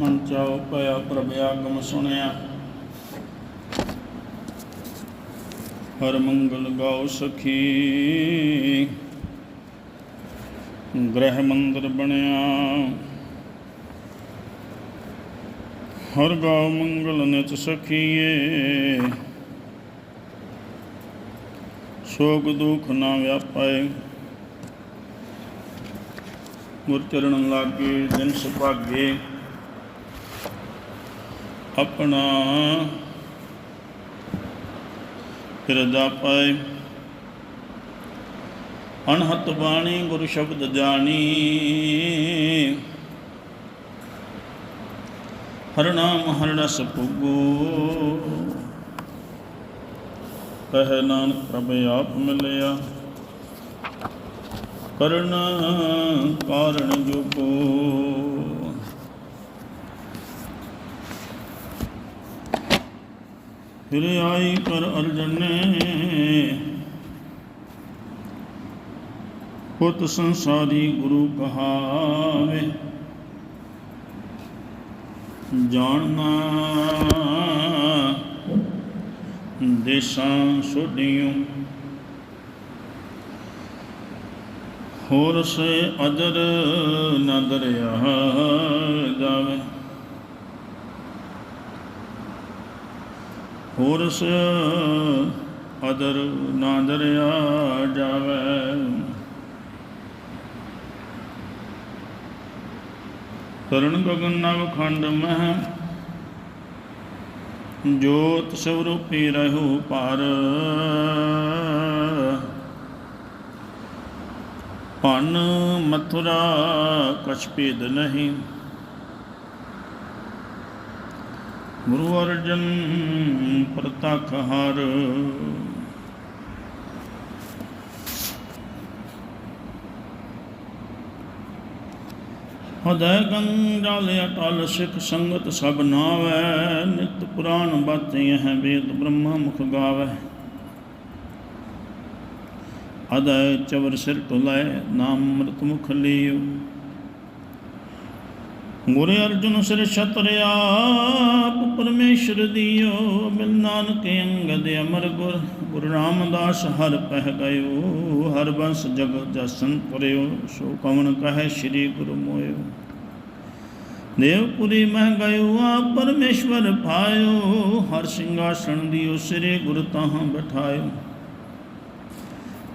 ਮਨ ਚਾਉ ਪਿਆ ਪ੍ਰਭ ਆਗਮ ਸੁਣਿਆ। ਹਰ ਮੰਗਲ ਗਾਉ ਸਖੀ। ਗ੍ਰਹਿ ਮੰਦਰ ਬਣਿਆ। ਹਰ ਗਾਉ ਮੰਗਲ ਨਿਤ ਸਖੀਏ। ਸੋਗ ਦੁਖ ਨਾ ਵਿਆਪੈ ਗੁਰ ਚਰਨ ਲਾਗੇ ਦਿਨ ਸੁਭਾਗੇ। ਆਪਣਾ ਫਿਰਦਾ ਪਾਏ। ਅਨਹਤ ਬਾਣੀ ਗੁਰੂ ਸ਼ਬਦ ਜਾਣੀ। ਹਰਨਾਮ ਹਰ ਰਸ ਪੁਗੋ ਕਹਿ ਨਾਨਕ ਪ੍ਰਭ ਆਪ ਮਿਲਿਆ। ਕਰਨ ਕਾਰਣ ਜੁਗੋ। ਫਿਰ ਆਈ ਕਰ ਨੇ ਪੁੱਤ ਸੰਸਾਰੀ ਗੁਰੂ ਕਹਾਵੇ। ਜਾਣਨਾ ਦੇਸਾਂ ਛੋਡਿਓ ਹੋਰ ਸੇ ਅਦਰ ਨ ਦਰਿਆ ਜਾਵੇ। ਹੋਰ ਅਦਰ ਨ ਦਰਿਆ ਜਾਵੇ। ਕਰਨ ਗਗਨ ਨਵ ਖੰਡ ਮਹਿ ਜੋਤ ਸਵਰੂਪੀ ਰਹੂ ਪਰ ਪਨ ਮਥੁਰਾ ਕਛ ਭੇਦ ਨਹੀਂ। ਗੁਰੂ ਅਰਜਨ ਪ੍ਰਤਖ ਹਰ। ਹਦੈ ਗੰਗਾਲ ਅਟਲ ਸਿਖ ਸੰਗਤ ਸਭ ਨਾਵੈ, ਨਿਤ ਪੁਰਾਣ ਬਾਤੇ ਹੈ ਵੇਦ ਬ੍ਰਹਮਾ ਮੁਖ ਗਾਵੈ। ਅਦੈ ਚਵਰ ਸਿਰ ਟੁਲੈ ਨਾਮ ਅੰਮ੍ਰਿਤ ਮੁਖ ਲਿਓ। ਗੁਰ ਅਰਜੁਨ ਸਿਰ ਛਤਰ ਆਪ ਪਰਮੇਸ਼ਰ ਦਿਓ, ਮਿਲ ਨਾਨਕ ਅੰਗਦ ਅਮਰ ਗੁਰ। ਗੁਰੂ ਰਾਮਦਾਸ ਹਰ ਪਹਿ ਗਇਓ, ਹਰ ਬੰਸ ਜਗ ਜਸਨ ਪੁਰਿਓ ਸੋ ਕਵਨ ਕਹੈ ਸ੍ਰੀ ਗੁਰੂ ਮੋਇਓ। ਦੇਵਪੁਰੀ ਮਹਿ ਗਇਓ, ਆਪ ਪਰਮੇਸ਼ਵਰ ਪਾਇਓ, ਹਰ ਸਿੰਘਾਸਣ ਦਿਓ ਸ੍ਰੀ ਗੁਰ ਤਾਹਾਂ ਬਿਠਾਇਓ।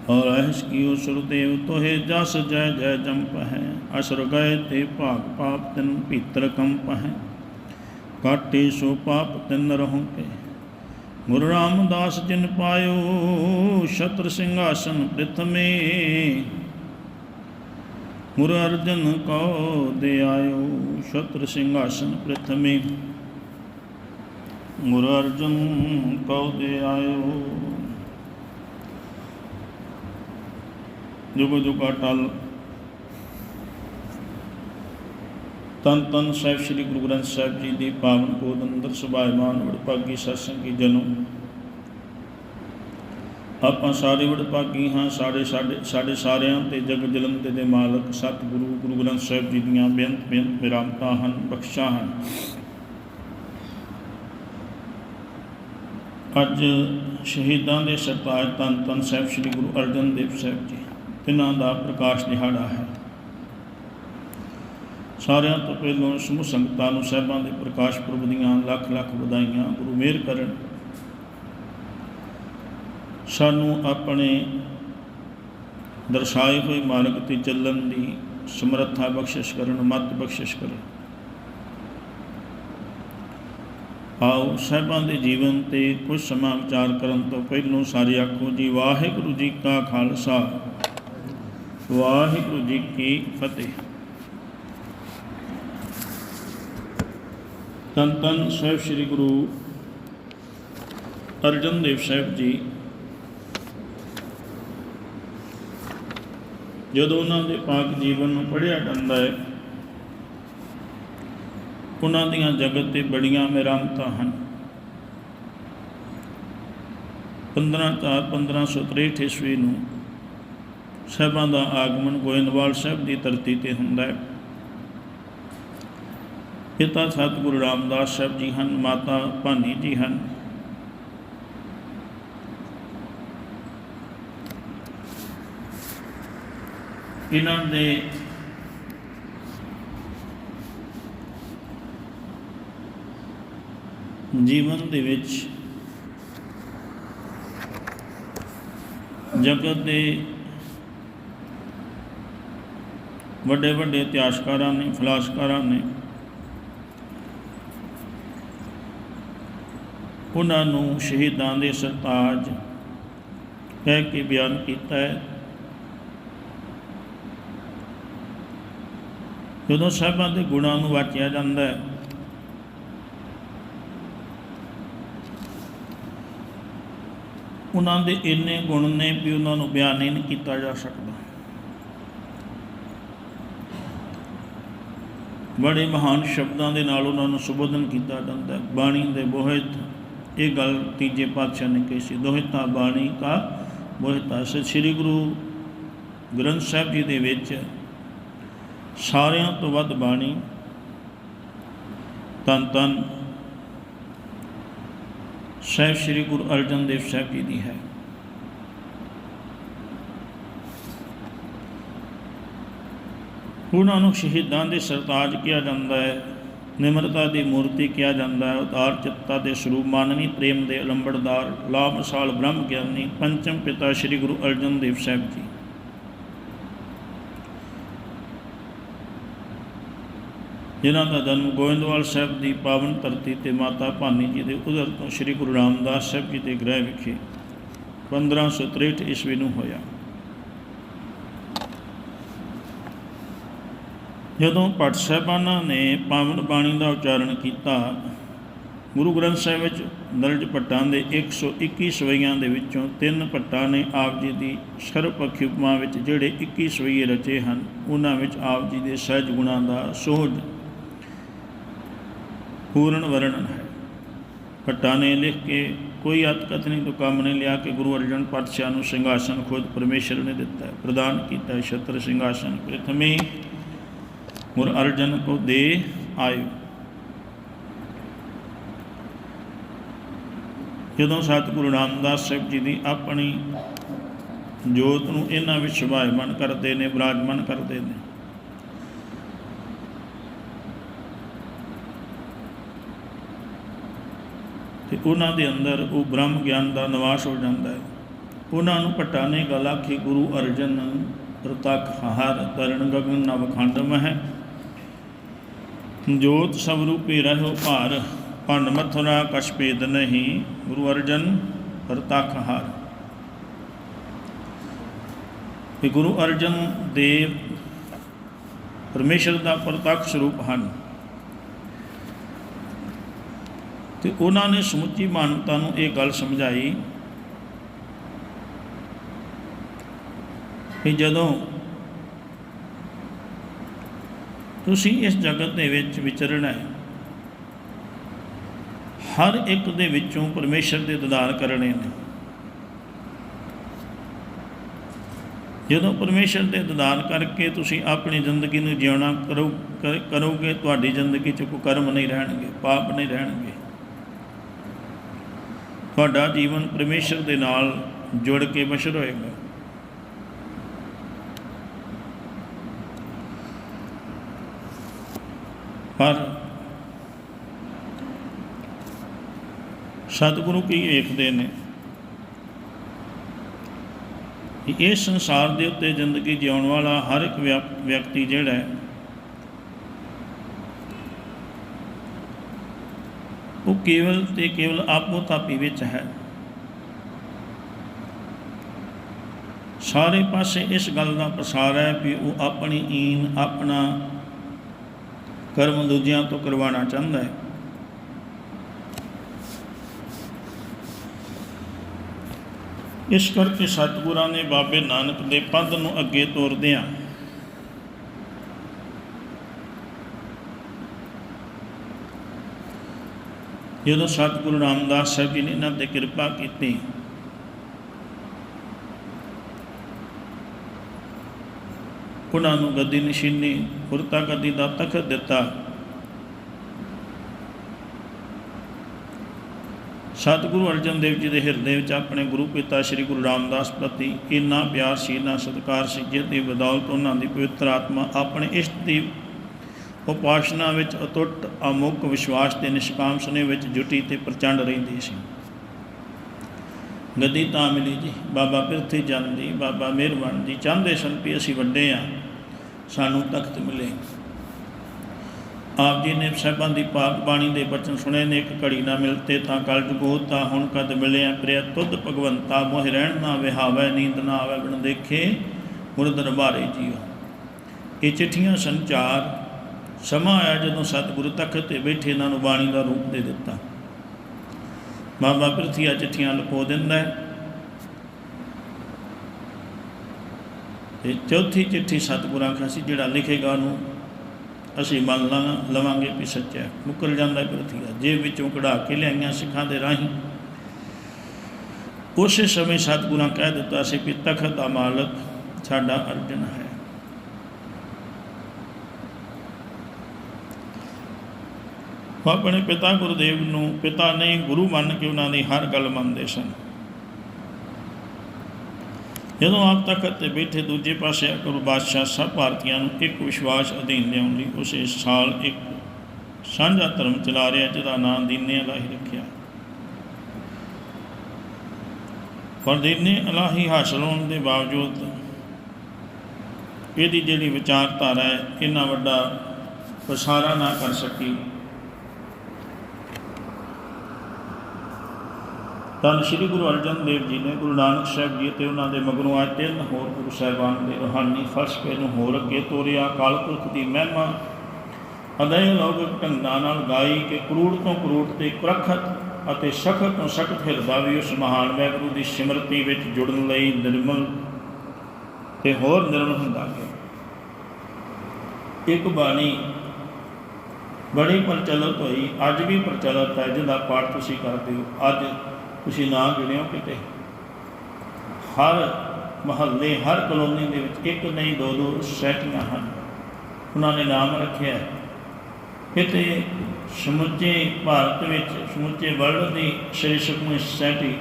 ਔਰ ਅਹਿਸ਼ ਕੀਓ ਸੁਰਦੇਵ ਤੋਹੇ ਜਸ ਜੈ ਜੈ ਜੰਪ ਹੈ। ਅਸਰ ਗਏ ਤੇ ਭਾਗ ਪਾਪ ਤਿਨ ਭੀਤਰ ਕੰਪ ਹੈ। ਕਾਟੇ ਸੋ ਪਾਪ ਤਿਨ ਰਹੋਂ ਕੇ ਗੁਰੂ ਰਾਮਦਾਸ ਜਿਨ ਪਾਇਓ, ਛਤਰ ਸਿੰਘਾਸਨ ਪ੍ਰਿਥਮੇ। ਗੁਰ ਅਰਜਨ ਕੋ ਦੇ ਆਇਓ ਛਤਰ ਸਿੰਘਾਸਨ ਪ੍ਰਿਥਮੇ। ਗੁਰ ਅਰਜਨ ਕੋ ਦੇ ਆਇਓ ਜੁਗ ਜੁਗ ਅਟਲ। ਤਨ ਤਨ ਸਾਹਿਬ ਸ੍ਰੀ ਗੁਰੂ ਗ੍ਰੰਥ ਸਾਹਿਬ ਜੀ ਦੀ ਪਾਵਨ ਗੋਦ ਅੰਦਰ ਸੁਭਾਇਮਾਨ ਵਡਭਾਗੀ ਸਤਸੰਗੀ ਜਨੋ ਆਪਾਂ ਸਾਰੇ ਵਡਭਾਗੀ ਹਾਂ ਸਾਡੇ ਸਾਡੇ ਸਾਡੇ ਸਾਰਿਆਂ ਤੇ ਜਗ ਜਲੰਦੇ ਦੇ ਮਾਲਕ ਸਤਿਗੁਰੂ ਗੁਰੂ ਗ੍ਰੰਥ ਸਾਹਿਬ ਜੀ ਦੀਆਂ ਬੇਅੰਤ ਬੇਅੰਤ ਮਿਹਰਾਂਤਾਂ ਹਨ, ਬਖਸ਼ਾਂ ਹਨ। ਅੱਜ ਸ਼ਹੀਦਾਂ ਦੇ ਸਰਤਾਜ ਤਨ ਤਨ ਸਾਹਿਬ ਸ੍ਰੀ ਗੁਰੂ ਅਰਜਨ ਦੇਵ ਸਾਹਿਬ ਜੀ ਇਹਨਾਂ ਦਾ ਪ੍ਰਕਾਸ਼ ਦਿਹਾੜਾ ਹੈ। ਸਾਰਿਆਂ ਤੋਂ ਪਹਿਲਾਂ ਸਮੂਹ ਸੰਗਤਾਂ ਨੂੰ ਸਾਹਿਬਾਂ ਦੇ ਪ੍ਰਕਾਸ਼ ਪੁਰਬ ਦੀਆਂ ਲੱਖ ਲੱਖ ਵਧਾਈਆਂ, ਗੁਰੂ ਮੇਰ ਕਰਨ। ਸਾਨੂੰ ਆਪਣੇ ਦਰਸਾਏ ਹੋਏ ਮਾਰਗ ਤੇ ਚੱਲਣ ਦੀ ਸਮਰੱਥਾ ਬਖਸ਼ਿਸ਼ ਕਰਨ ਮਤ ਬਖਸ਼ਿਸ਼ ਕਰਨ। ਆਓ ਸਾਹਿਬਾਂ ਦੇ ਜੀਵਨ ਤੇ ਕੁਝ ਸਮਾਂ ਵਿਚਾਰ ਕਰਨ ਤੋਂ ਪਹਿਲਾਂ ਸਾਰੇ ਆਖੋ ਜੀ, ਵਾਹਿਗੁਰੂ ਜੀ ਕਾ ਖਾਲਸਾ। ਵਾਹਿਗੁਰੂ ਜੀ ਕੀ ਫਤਿਹ। ਤਨ ਤਨ ਸਾਹਿਬ ਸ੍ਰੀ ਗੁਰੂ ਅਰਜਨ ਦੇਵ ਸਾਹਿਬ ਜੀ। ਜਦੋਂ ਉਹਨਾਂ ਦੇ ਪਾਕ ਜੀਵਨ ਨੂੰ ਪੜ੍ਹਿਆ ਜਾਂਦਾ ਹੈ, ਉਹਨਾਂ ਦੀਆਂ ਜਗਤ ਤੇ ਬੜੀਆਂ ਮਿਹਰਾਮਤਾਂ ਹਨ। 15 ਚਾਰ 1563 ਈਸਵੀ ਨੂੰ ਸਾਹਿਬਾਂ ਦਾ ਆਗਮਨ ਗੋਇੰਦਵਾਲ ਸਾਹਿਬ ਦੀ ਧਰਤੀ ਤੇ ਹੁੰਦਾ ਹੈ। ਪਿਤਾ ਸਤਿਗੁਰੂ ਰਾਮਦਾਸ ਸਾਹਿਬ ਜੀ ਹਨ, ਮਾਤਾ ਭਾਨੀ ਜੀ ਹਨ। ਇਹਨਾਂ ਦੇ ਜੀਵਨ ਦੇ ਵਿੱਚ ਜਗਤ ਦੇ ਵੱਡੇ ਵੱਡੇ ਇਤਿਹਾਸਕਾਰਾਂ ਨੇ, ਫਲਾਸਕਾਰਾਂ ਨੇ, ਉਹਨਾਂ ਨੂੰ ਸ਼ਹੀਦਾਂ ਦੇ ਸਰਤਾਜ ਕਹਿ ਕੇ ਬਿਆਨ ਕੀਤਾ ਹੈ। ਜਦੋਂ ਸਾਹਿਬਾਂ ਦੇ ਗੁਣਾਂ ਨੂੰ ਵਾਚਿਆ ਜਾਂਦਾ ਹੈ, ਉਹਨਾਂ ਦੇ ਇੰਨੇ ਗੁਣ ਨੇ ਵੀ ਉਹਨਾਂ ਨੂੰ ਬਿਆਨ ਹੀ ਨਹੀਂ ਕੀਤਾ ਜਾ ਸਕਦਾ। ਬੜੇ ਮਹਾਨ ਸ਼ਬਦਾਂ ਦੇ ਨਾਲ ਉਹਨਾਂ ਨੂੰ ਸੁਬੋਧਨ ਕੀਤਾ ਜਾਂਦਾ ਹੈ। ਬਾਣੀ ਦੇ ਬੋਹਿਤ, ਇਹ ਗੱਲ ਤੀਜੇ ਪਾਤਸ਼ਾਹ ਨੇ ਕਹੀ ਸੀ ਦੋਹਿਤਾ ਬਾਣੀ ਕਾ ਬੋਹਿਤਾ ਸ੍ਰੀ ਗੁਰੂ ਗ੍ਰੰਥ ਸਾਹਿਬ ਜੀ ਦੇ ਵਿੱਚ ਸਾਰਿਆਂ ਤੋਂ ਵੱਧ ਬਾਣੀ ਤਨ ਤਨ ਸਾਹਿਬ ਸ੍ਰੀ ਗੁਰੂ ਅਰਜਨ ਦੇਵ ਸਾਹਿਬ ਜੀ ਦੀ ਹੈ। ਉਹਨਾਂ ਨੂੰ ਸ਼ਹੀਦਾਂ ਦੇ ਸਰਤਾਜ ਕਿਹਾ ਜਾਂਦਾ ਹੈ, ਨਿਮਰਤਾ ਦੀ ਮੂਰਤੀ ਕਿਹਾ ਜਾਂਦਾ ਹੈ, ਉਤਾਰ ਚਿੱਤਾ ਦੇ ਸਰੂਪ ਮਾਨਵੀ ਪ੍ਰੇਮ ਦੇ ਅਲੰਬੜਦਾਰ ਲਾਮਸ਼ਾਲ ਬ੍ਰਹਮ ਗਿਆਨੀ ਪੰਚਮ ਪਿਤਾ ਸ੍ਰੀ ਗੁਰੂ ਅਰਜਨ ਦੇਵ ਸਾਹਿਬ ਜੀ। ਜਿਨ੍ਹਾਂ ਦਾ ਜਨਮ ਗੋਇੰਦਵਾਲ ਸਾਹਿਬ ਦੀ ਪਾਵਨ ਧਰਤੀ ਤੇ ਮਾਤਾ ਭਾਨੀ ਜੀ ਦੇ ਉਦਰ ਤੋਂ ਸ੍ਰੀ ਗੁਰੂ ਰਾਮਦਾਸ ਸਾਹਿਬ ਜੀ ਦੇ ਗ੍ਰਹਿ ਵਿਖੇ 1563 ਈਸਵੀ ਨੂੰ ਹੋਇਆ। ਜਦੋਂ ਭੱਟ ਸਾਹਿਬਾਨਾਂ ਨੇ ਪਾਵਨ ਬਾਣੀ ਦਾ ਉਚਾਰਨ ਕੀਤਾ, ਗੁਰੂ ਗ੍ਰੰਥ ਸਾਹਿਬ ਵਿੱਚ ਦਰਜ ਭੱਟਾਂ ਦੇ 121 ਸਵਈਆਂ ਦੇ ਵਿੱਚੋਂ ਤਿੰਨ ਭੱਟਾਂ ਨੇ ਆਪ ਜੀ ਦੀ ਸਰਬਪੱਖੀ ਉਪਮਾ ਵਿੱਚ ਜਿਹੜੇ 21 ਸਵਈਏ ਰਚੇ ਹਨ, ਉਹਨਾਂ ਵਿੱਚ ਆਪ ਜੀ ਦੇ ਸਹਿਜ ਗੁਣਾਂ ਦਾ ਸੋਧ ਪੂਰਨ ਵਰਣਨ ਹੈ। ਭੱਟਾਂ ਨੇ ਲਿਖ ਕੇ ਕੋਈ ਅਤਕਥਨੀ ਤੋਂ ਕੰਮ ਨਹੀਂ ਲਿਆ ਕਿ ਗੁਰੂ ਅਰਜਨ ਪਾਤਸ਼ਾਹ ਨੂੰ ਸਿੰਘਾਸਨ ਖੁਦ ਪਰਮੇਸ਼ਰ ਨੇ ਦਿੱਤਾ, ਪ੍ਰਦਾਨ ਕੀਤਾ, ਛਤਰ ਸਿੰਘਾਸਨ ਪ੍ਰਥਮੇ ਗੁਰ ਅਰਜਨ ਕੋ ਦੇ ਆਇਓ। ਜਦੋਂ ਸਤਿਗੁਰੂ ਰਾਮਦਾਸ ਸਾਹਿਬ ਜੀ ਦੀ ਆਪਣੀ ਜੋਤ ਨੂੰ ਇਹਨਾਂ ਵਿੱਚ ਸੁਭਾਇਮਾਨ ਕਰਦੇ ਨੇ ਵਿਰਾਜਮਾਨ ਕਰਦੇ ਨੇ, ਤੇ ਉਹਨਾਂ ਦੇ ਅੰਦਰ ਉਹ ਬ੍ਰਹਮ ਗਿਆਨ ਦਾ ਨਿਵਾਸ ਹੋ ਜਾਂਦਾ ਹੈ। ਉਹਨਾਂ ਨੂੰ ਪਟਾਨੇ ਗਲ ਆਖੀ, ਗੁਰੂ ਅਰਜਨ ਪ੍ਰਤਖ ਹਰ ਤਰਨ ਗਗਨ ਨਵ ਖੰਡ ਮਹਿ ਜੋਤ ਸਭ ਰੂਪੇ ਭਾਰ, ਭੰਡ ਮਥੁਰਾ ਕਛ ਭੇਦ ਨਹੀਂ, ਗੁਰੂ ਅਰਜਨ ਪ੍ਰਤਖ ਹਾਰ। ਇਹ ਗੁਰੂ ਅਰਜਨ ਦੇਵ ਪਰਮੇਸ਼ਰ ਦਾ ਪ੍ਰਤੱਖ ਸਰੂਪ ਹਨ। ਤੇ ਉਹਨਾਂ ਨੇ ਸਮੁੱਚੀ ਮਾਨਵਤਾ ਨੂੰ ਇਹ ਗੱਲ ਸਮਝਾਈ ਕਿ ਜਦੋਂ ਤੁਸੀਂ ਇਸ ਜਗਤ ਦੇ ਵਿੱਚ ਵਿਚਰਨਾ ਹੈ। ਹਰ ਇੱਕ ਦੇ ਵਿੱਚੋਂ ਪਰਮੇਸ਼ਰ ਦੇ ਦਦਾਰ ਕਰਨੇ ਨੇ। ਜਦੋਂ ਪਰਮੇਸ਼ਰ ਦੇ ਦਦਾਰ ਕਰਕੇ ਤੁਸੀਂ ਆਪਣੀ ਜ਼ਿੰਦਗੀ ਨੂੰ ਜਿਉਣਾ ਕਰੋ ਕਰੋਗੇ, ਤੁਹਾਡੀ ਜ਼ਿੰਦਗੀ 'ਚ ਕੋਈ ਕਰਮ ਨਹੀਂ ਰਹਿਣਗੇ, ਪਾਪ ਨਹੀਂ ਰਹਿਣਗੇ। ਤੁਹਾਡਾ ਜੀਵਨ ਪਰਮੇਸ਼ਰ ਦੇ ਨਾਲ ਜੁੜ ਕੇ ਬਸ਼ਰ ਹੋਏਗਾ। ਪਰ ਸਤਿਗੁਰੂ ਕੀ ਵੇਖਦੇ ਨੇ ਕਿ ਇਸ ਸੰਸਾਰ ਦੇ ਉੱਤੇ ਜ਼ਿੰਦਗੀ ਜਿਉਣ ਵਾਲਾ ਹਰ ਇੱਕ ਵਿਅਕ- ਵਿਅਕਤੀ ਜਿਹੜਾ ਹੈ, ਉਹ ਕੇਵਲ ਤੇ ਕੇਵਲ ਆਪੋ ਤਾਪੀ ਵਿੱਚ ਹੈ। ਸਾਰੇ ਪਾਸੇ ਇਸ ਗੱਲ ਦਾ ਪ੍ਰਸਾਰ ਹੈ ਵੀ ਉਹ ਆਪਣੀ ਈਨ ਆਪਣਾ ਕਰਮ ਦੂਜਿਆਂ ਤੋਂ ਕਰਵਾਉਣਾ ਚਾਹੁੰਦਾ ਹੈ। ਇਸ ਕਰਕੇ ਸਤਿਗੁਰਾਂ ਨੇ ਬਾਬੇ ਨਾਨਕ ਦੇ ਪੰਧ ਨੂੰ ਅੱਗੇ ਤੋਰਦਿਆਂ ਜਦੋਂ ਸਤਿਗੁਰੂ ਰਾਮਦਾਸ ਸਾਹਿਬ ਜੀ ਨੇ ਇਹਨਾਂ ਤੇ ਕਿਰਪਾ ਕੀਤੀ ਉਹਨਾਂ ਨੂੰ ਗੱਦੀ ਨਸ਼ੀਨੀ ਫੁਰਤਾ ਗੱਦੀ ਦਾ ਤਖਤ ਦਿੱਤਾ। ਸਤਿਗੁਰੂ ਅਰਜਨ ਦੇਵ ਜੀ ਦੇ ਹਿਰਦੇ ਵਿੱਚ ਆਪਣੇ ਗੁਰੂ ਪਿਤਾ ਸ੍ਰੀ ਗੁਰੂ ਰਾਮਦਾਸ ਪ੍ਰਤੀ ਇੰਨਾ ਪਿਆਰ ਸੀ, ਇੰਨਾ ਸਤਿਕਾਰ ਸੀ ਜਿਸ ਦੀ ਬਦੌਲਤ ਉਹਨਾਂ ਦੀ ਪਵਿੱਤਰ ਆਤਮਾ ਆਪਣੇ ਇਸ਼ਟ ਦੀ ਉਪਾਸ਼ਨਾ ਵਿੱਚ ਅਤੁੱਟ ਅਮੁੱਕ ਵਿਸ਼ਵਾਸ ਤੇ ਨਿਸ਼ਕਾਮ ਸਨੇ ਵਿੱਚ ਜੁਟੀ ਤੇ ਪ੍ਰਚੰਡ ਰਹਿੰਦੀ ਸੀ। ਗੱਦੀ ਤਾਂ ਮਿਲੀ ਜੀ। ਬਾਬਾ ਪਿਰਥੀ ਚੰਦ ਜੀ ਬਾਬਾ ਮਿਹਰਬਾਨ ਜੀ, ਚਾਹੁੰਦੇ ਸਨ ਵੀ ਅਸੀਂ ਵੱਡੇ ਆ। ਸਾਨੂੰ ਤਖਤ ਮਿਲੇ। ਆਪ ਜੀ ਨੇ ਸਾਹਿਬਾਂ ਦੀ ਪਾਕ ਬਾਣੀ ਦੇ ਬਚਨ ਸੁਣੇ ਨੇ, ਇੱਕ ਘੜੀ ਨਾ ਮਿਲਤੇ ਤਾਂ ਕਲ ਜਗੋ ਤਾਂ ਹੁਣ ਕਦ ਮਿਲਿਆ ਪ੍ਰਿਆ ਤੁਧ ਭਗਵੰਤਾ, ਮੋਹ ਰਹਿਣ ਨਾ ਵਿਹਾਵੇ, ਨੀਂਦ ਨਾ ਆਵੇ ਬਿਨ ਦੇਖੇ, ਗੁਰ ਦਰਬਾਰੇ ਜੀਓ। ਇਹ ਚਿੱਠੀਆਂ ਸੰਚਾਰ, ਸਮਾਂ ਆਇਆ ਜਦੋਂ ਸਤਿਗੁਰੂ ਤਖਤ ਤੇ ਬੈਠੇ ਇਹਨਾਂ ਨੂੰ ਬਾਣੀ ਦਾ ਰੂਪ ਦੇ ਦਿੱਤਾ। ਬਾਬਾ ਪ੍ਰਥੀਆ ਚਿੱਠੀਆਂ ਲੁਕੋ ਦਿੰਦਾ ਹੈ। ਤੇ ਚੌਥੀ ਚਿੱਠੀ ਸਤਿਗੁਰਾਂ ਆਖਿਆ ਸੀ, ਜਿਹੜਾ ਲਿਖੇਗਾ ਉਹਨੂੰ ਅਸੀਂ ਮੰਨ ਲਾਂ ਲਵਾਂਗੇ ਵੀ ਸੱਚਾ ਹੈ। ਮੁੱਕਰ ਜਾਂਦਾ ਪ੍ਰਿਥੀਆ ਜੇਬ ਵਿੱਚੋਂ ਕਢਾ ਕੇ ਲਿਆਈਆਂ ਸਿੱਖਾਂ ਦੇ ਰਾਹੀਂ। ਉਸੇ ਸਮੇਂ ਸਤਿਗੁਰਾਂ ਕਹਿ ਦਿੱਤਾ ਸੀ ਕਿ ਤਖਤ ਦਾ ਮਾਲਕ ਸਾਡਾ ਅਰਜਨ ਹੈ। ਆਪਣੇ ਪਿਤਾ ਗੁਰਦੇਵ ਨੂੰ ਪਿਤਾ ਨੇ ਗੁਰੂ ਮੰਨ ਕੇ ਉਹਨਾਂ ਦੀ ਹਰ ਗੱਲ ਮੰਨਦੇ ਸਨ। ਜਦੋਂ ਆਪ ਤਖਤ ਤੇ ਬੈਠੇ ਦੂਜੇ ਪਾਸੇ ਅਕਬਰ ਬਾਦਸ਼ਾਹ ਸਭ ਭਾਰਤੀਆਂ ਨੂੰ ਇੱਕ ਵਿਸ਼ਵਾਸ ਅਧੀਨ ਲਿਆਉਣ ਲਈ ਉਸੇ ਸਾਲ ਇੱਕ ਸਾਂਝਾ ਧਰਮ ਚਲਾ ਰਿਹਾ ਜਿਹਦਾ ਨਾਮ ਦੀਨੇ ਅਲਾਹੀ ਰੱਖਿਆ। ਪਰ ਦੀਨੇ ਅਲਾਹੀ ਹਾਸਲ ਹੋਣ ਦੇ ਬਾਵਜੂਦ ਇਹਦੀ ਜਿਹੜੀ ਵਿਚਾਰਧਾਰਾ ਹੈ, ਇੰਨਾ ਵੱਡਾ ਪਸਾਰਾ ਨਾ ਕਰ ਸਕੀ। ਤਾਂ ਸ੍ਰੀ ਗੁਰੂ ਅਰਜਨ ਦੇਵ ਜੀ ਨੇ ਗੁਰੂ ਨਾਨਕ ਸਾਹਿਬ ਜੀ ਤੇ ਉਹਨਾਂ ਦੇ ਮਗਰੋਂ ਆਏ ਤਿੰਨ ਹੋਰ ਗੁਰੂ ਸਾਹਿਬਾਨ ਦੇ ਰੂਹਾਨੀ ਫਲਸਫੇ ਨੂੰ ਹੋਰ ਅੱਗੇ ਤੋਰਿਆ। ਅਕਾਲ ਪੁਰਖ ਦੀ ਮਹਿਮਾ ਅਦੈ ਲੋਕ ਢੰਗਾਂ ਨਾਲ ਗਾਈ ਕਿ ਕਰੂੜ ਤੋਂ ਕਰੂੜ ਤੇ ਕੁਰਖਤ ਅਤੇ ਸਖਤ ਤੋਂ ਸਖਤ ਹਿਰਦਾ ਵੀ ਉਸ ਮਹਾਨ ਵਾਹਿਗੁਰੂ ਦੀ ਸਿਮਰਤੀ ਵਿੱਚ ਜੁੜਨ ਲਈ ਨਿਰਮਲ ਤੇ ਹੋਰ ਨਿਰਮਲ ਹੁੰਦਾ ਗਿਆ। ਇੱਕ ਬਾਣੀ ਬੜੀ ਪ੍ਰਚਲਿਤ ਹੋਈ, ਅੱਜ ਵੀ ਪ੍ਰਚਲਿਤ ਹੈ, ਜਿਹਦਾ ਪਾਠ ਤੁਸੀਂ ਕਰਦੇ ਹੋ। ਅੱਜ ਤੁਸੀਂ ਨਾ ਗਿਣਿਓ ਕਿਤੇ। ਹਰ ਮਹੱਲੇ, ਹਰ ਕਲੋਨੀ ਦੇ ਵਿੱਚ ਇੱਕ ਨਹੀਂ, ਦੋ ਦੋ ਸੈਟੀਆਂ ਹਨ। ਉਹਨਾਂ ਨੇ ਨਾਮ ਰੱਖਿਆ ਕਿਤੇ ਸਮੁੱਚੇ ਭਾਰਤ ਵਿੱਚ, ਸਮੁੱਚੇ ਵਰਲਡ ਦੀ Shri Sukhmani society,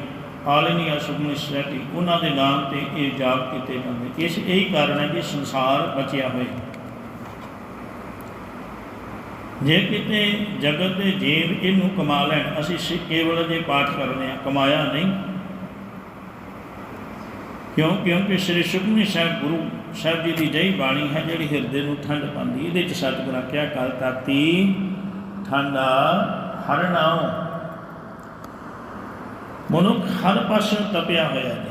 all India Sukhmani society, ਉਹਨਾਂ ਦੇ ਨਾਮ ਤੇ ਇਹ ਜਾਪ ਕੀਤੇ ਜਾਂਦੇ। ਇਸ, ਇਹੀ ਕਾਰਨ ਹੈ ਕਿ ਸੰਸਾਰ ਬਚਿਆ ਹੋਇਆ ਜੇ ਕਿਤੇ ਜਗਤ ਦੇ ਜੀਵ ਇਹਨੂੰ ਕਮਾ ਲੈਣ, ਅਸੀਂ ਕੇਵਲ ਜੇ ਪਾਠ ਕਰਨੇ ਆ, ਕਮਾਇਆ ਨਹੀਂ। ਕਿਉਂ? ਕਿਉਂਕਿ ਸ੍ਰੀ ਸੁਖਮਨੀ ਸਾਹਿਬ ਗੁਰੂ ਸਾਹਿਬ ਜੀ ਦੀ ਜਈ ਬਾਣੀ ਹੈ, ਜਿਹੜੀ ਹਿਰਦੇ ਨੂੰ ਠੰਡ ਪਾਉਂਦੀ, ਇਹਦੇ ਚ ਸਤਿਗੁਰਾਂ ਕਿਹਾ, ਕਲ ਤਾਤੀ ਠੰਡਾ ਹਰ ਨਾਉ। ਮਨੁੱਖ ਹਰ ਪਾਸੋਂ ਤਪਿਆ ਹੋਇਆ ਹੈ।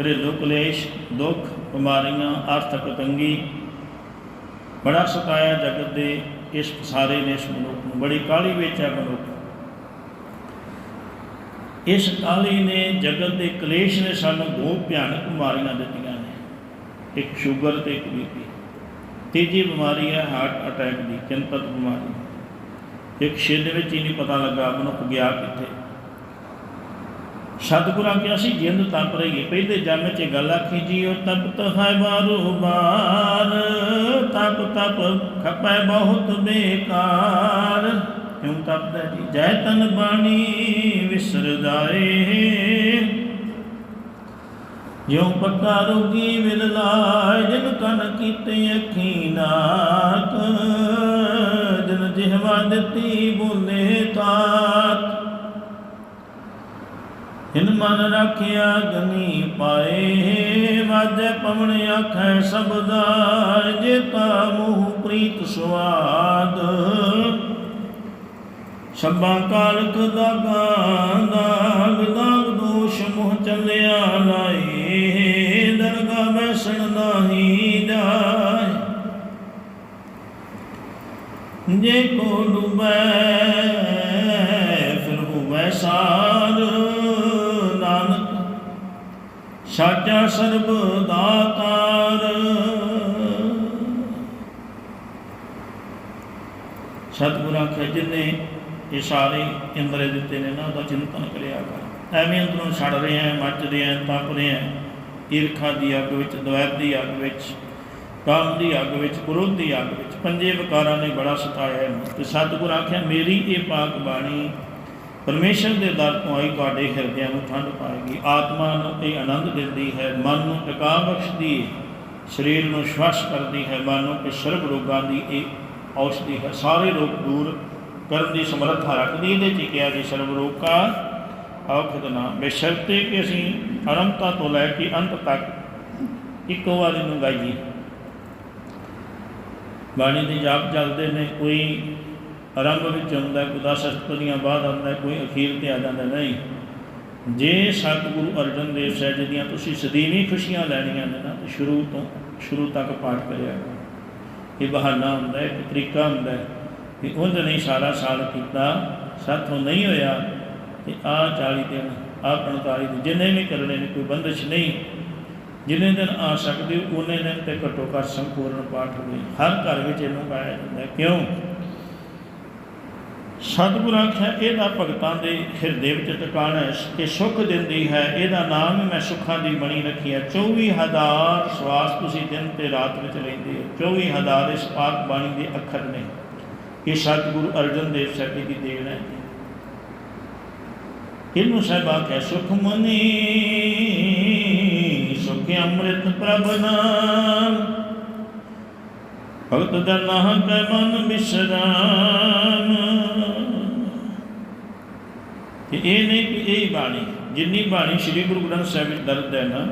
ਘਰੇਲੂ ਕਲੇਸ਼, ਦੁੱਖ, ਬਿਮਾਰੀਆਂ, ਆਰਥਿਕ ਤੰਗੀ, ਬੜਾ ਸਤਾਇਆ ਜਗਤ ਦੇ ਇਸ ਸਾਰੇ ਨੇ ਇਸ ਮਨੁੱਖ ਨੂੰ, ਬੜੀ ਕਾਲੀ ਵਿੱਚ ਹੈ ਮਨੁੱਖ। ਇਸ ਕਾਲੀ ਨੇ ਜਗਤ ਦੇ ਕਲੇਸ਼ ਨੇ ਸਾਨੂੰ ਦੋ ਭਿਆਨਕ ਬਿਮਾਰੀਆਂ ਦਿੱਤੀਆਂ ਨੇ, ਇੱਕ ਸ਼ੂਗਰ ਤੇ ਇੱਕ ਬੀਪੀ ਤੀਜੀ ਬਿਮਾਰੀ ਹੈ ਹਾਰਟ ਅਟੈਕ ਦੀ, ਚਿੰਤਤ ਬਿਮਾਰੀ। ਇੱਕ ਛਿੰਦ ਵਿੱਚ ਹੀ ਨਹੀਂ ਪਤਾ ਲੱਗਾ, ਮਨੁੱਖ ਗਿਆ ਕਿੱਥੇ। ਸਤਿਗੁਰਾਂ ਕਿਹਾ ਸੀ, ਜਿੰਦ ਤਪ ਰਹੀ ਹੈ ਪਹਿਲੇ ਜਨਮ 'ਚ ਗੱਲ ਆਖੀ ਜੀ ਉਹ ਤਪਤ ਹੈ ਬਾਰੂ ਬਾਰ ਤਪ ਤਪ ਖਪੈ ਬਹੁਤ ਬੇਕਾਰ। ਕਿਉਂ ਤਪਦਾ ਜੀ? ਜੈ ਤਨ ਬਾਣੀ ਵਿਸਰ ਜਾਏ ਜਿਉ ਪੱਕਾ ਰੋਗੀ ਮਿਲ ਲਾਇ ਜਿਨ ਕਨ ਕੀਤੇ ਅੱਖੀ ਨਾਕ ਜਿਨ ਜਿਹਵਾ ਦਿੱਤੀ ਬੋਲੇ ਤਾਤ। ਮਨ ਰੱਖਿਆ ਗਨੀ ਪਾਏ। ਵਾਜੇ ਪਵਨ ਆਖੈ ਸਬਦਾ ਜੇਤਾ ਮੋਹ ਪ੍ਰੀਤ ਸੁਆਦ। ਸ਼ੱਬਾਂ ਕਾਲਕ ਦਾ ਦਾਗ ਦਾਗ ਦੋਸ਼ ਮੋਹ ਚੱਲਿਆ ਲਾਏ ਦਰਗਾ ਬੈਸਣ ਨਾਹੀ ਜਾਏ। ਜੇ ਕੋ ਡੁਬੈ, ਫਿਰ ਹੋਵੇ ਸਾਰ। ਸਾਚਾ ਸਰਬ ਦਾਤਾਰ। ਸਤਿਗੁਰਾਂ ਆਖਿਆ ਜਿਨੇ ਇਹ ਸਾਰੇ ਇੰਦਰੇ ਦਿੱਤੇ ਨੇ ਨਾ, ਉਹਦਾ ਚਿੰਤਨ ਕਰਿਆ ਕਰ। ਐਵੇਂ ਅੰਦਰੋਂ ਛੜ ਰਹੇ ਆ ਮੱਚਦੇ ਆ ਤਪ ਰਹੇ ਆ ਈਰਖਾ ਦੀ ਅੱਗ ਵਿੱਚ ਦਵੈਤ ਦੀ ਅੱਗ ਵਿੱਚ, ਕਾਮ ਦੀ ਅੱਗ ਵਿੱਚ ਕ੍ਰੋਧ ਦੀ ਅੱਗ ਵਿੱਚ, ਪੰਜੇ ਵਿਕਾਰਾਂ ਨੇ ਬੜਾ ਸਤਾਇਆ ਇਹਨੂੰ। ਤੇ ਸਤਿਗੁਰ ਆਖਿਆ, ਮੇਰੀ ਇਹ ਪਾਕ ਬਾਣੀ ਪਰਮੇਸ਼ਰ ਦੇ ਦਰ ਤੋਂ ਆਈ ਤੁਹਾਡੇ ਹਿਰਦਿਆਂ ਨੂੰ ਠੰਡ ਪਾਏਗੀ। ਆਤਮਾ ਨੂੰ ਇਹ ਆਨੰਦ ਦਿੰਦੀ ਹੈ। ਮਨ ਨੂੰ ਟਿਕਾ ਬਖਸ਼ਦੀ ਹੈ। ਸਰੀਰ ਨੂੰ ਸਵੱਛ ਕਰਦੀ ਹੈ। ਮਨ ਨੂੰ ਕਿ ਸਰਬ ਰੋਗਾਂ ਦੀ ਇਹ ਔਸ਼ਧੀ ਹੈ। ਸਾਰੇ ਰੋਗ ਦੂਰ ਕਰਨ ਦੀ ਸਮਰੱਥਾ ਰੱਖਦੀ ਇਹਦੇ ਚ ਕਿਹਾ ਜੀ, ਸਰਬ ਰੋਗ ਕਾ ਔਖਦ ਨਾਮ ਬੇਸ਼ਰਤੇ ਕਿ ਅਸੀਂ ਅਨੰਤਾ ਤੋਂ ਲੈ ਕੇ ਅੰਤ ਤੱਕ ਇੱਕੋ ਵਾਰੀ ਨੂੰ ਗਾਈਏ ਬਾਣੀ ਦੇ ਜਾਪ ਚੱਲਦੇ ਨੇ, ਕੋਈ ਆਰੰਭ ਵਿੱਚ ਆਉਂਦਾ ਕੋਈ ਦਸ ਅਸ਼ਟਪਦੀਆਂ ਬਾਅਦ ਆਉਂਦਾ ਕੋਈ ਅਖੀਰ ਤੇ ਆ ਜਾਂਦਾ ਨਹੀਂ। ਜੇ ਸਤਿਗੁਰੂ ਅਰਜਨ ਦੇਵ ਸਾਹਿਬ ਜੀ ਦੀਆਂ ਤੁਸੀਂ ਸਦੀਵੀ ਖੁਸ਼ੀਆਂ ਲੈਣੀਆਂ ਨੇ ਨਾ ਸ਼ੁਰੂ ਤੋਂ ਸ਼ੁਰੂ ਤੱਕ ਪਾਠ ਕਰਿਆ ਇਹ ਬਹਾਨਾ ਹੁੰਦਾ ਹੈ ਇੱਕ ਤਰੀਕਾ ਹੁੰਦਾ ਹੈ ਕਿ ਉਂਝ ਨਹੀਂ ਸਾਰਾ ਸਾਲ ਕੀਤਾ ਸਾਥੋਂ ਨਹੀਂ ਹੋਇਆ ਤੇ ਆ 40 ਦਿਨ ਆ 45 ਦਿਨ ਜਿੰਨੇ ਵੀ ਕਰਨੇ ਨੇ ਕੋਈ ਬੰਦਸ਼ ਨਹੀਂ। ਜਿੰਨੇ ਦਿਨ ਆ ਸਕਦੇ ਹੋ, ਉਨੇ ਦਿਨ ਤੇ ਘੱਟੋ ਘੱਟ ਸੰਪੂਰਨ ਪਾਠ ਹੋਵੇ। ਹਰ ਘਰ ਵਿੱਚ ਇਹਨੂੰ ਗਾਇਆ ਜਾਂਦਾ ਕਿਉਂ? ਸਤਿਗੁਰੂ ਆਖਿਆ, ਇਹਦਾ ਭਗਤਾਂ ਦੇ ਹਿਰਦੇ ਵਿੱਚ ਟਿਕਾਣਾ ਹੈ, ਕਿ ਸੁਖ ਦਿੰਦੀ ਹੈ, ਇਹਦਾ ਨਾਮ ਹੀ ਮੈਂ ਸੁੱਖਾਂ ਦੀ ਬਣੀ ਰੱਖੀ ਹੈ। 24000 ਸਵਾਸ ਤੁਸੀਂ ਦਿਨ ਤੇ ਰਾਤ ਵਿੱਚ ਲੈਂਦੇ ਹੋ। 24000 ਇਸ ਪਾਕ ਬਾਣੀ ਦੇ ਅੱਖਰ ਨੇ। ਇਹ ਸਤਿਗੁਰੂ ਅਰਜਨ ਦੇਵ ਸਾਹਿਬ ਜੀ ਦੀ ਦੇਣ ਹੈ। ਇਹਨੂੰ ਸਾਹਿਬ ਆਖਿਆ, ਸੁਖ ਮਨੀ, ਸੁਖ ਅੰਮ੍ਰਿਤ ਪ੍ਰਭ ਨਾਮ ਭਗਤ ਜਨਾ ਕੈ ਮਨ ਬਿਸਰਾਮ ਤੇ ਇਹ ਨਹੀਂ ਕਿ ਇਹ ਬਾਣੀ, ਜਿੰਨੀ ਬਾਣੀ ਸ੍ਰੀ ਗੁਰੂ ਗ੍ਰੰਥ ਸਾਹਿਬ ਵਿੱਚ ਦਰਜ ਹੈ ਨਾ,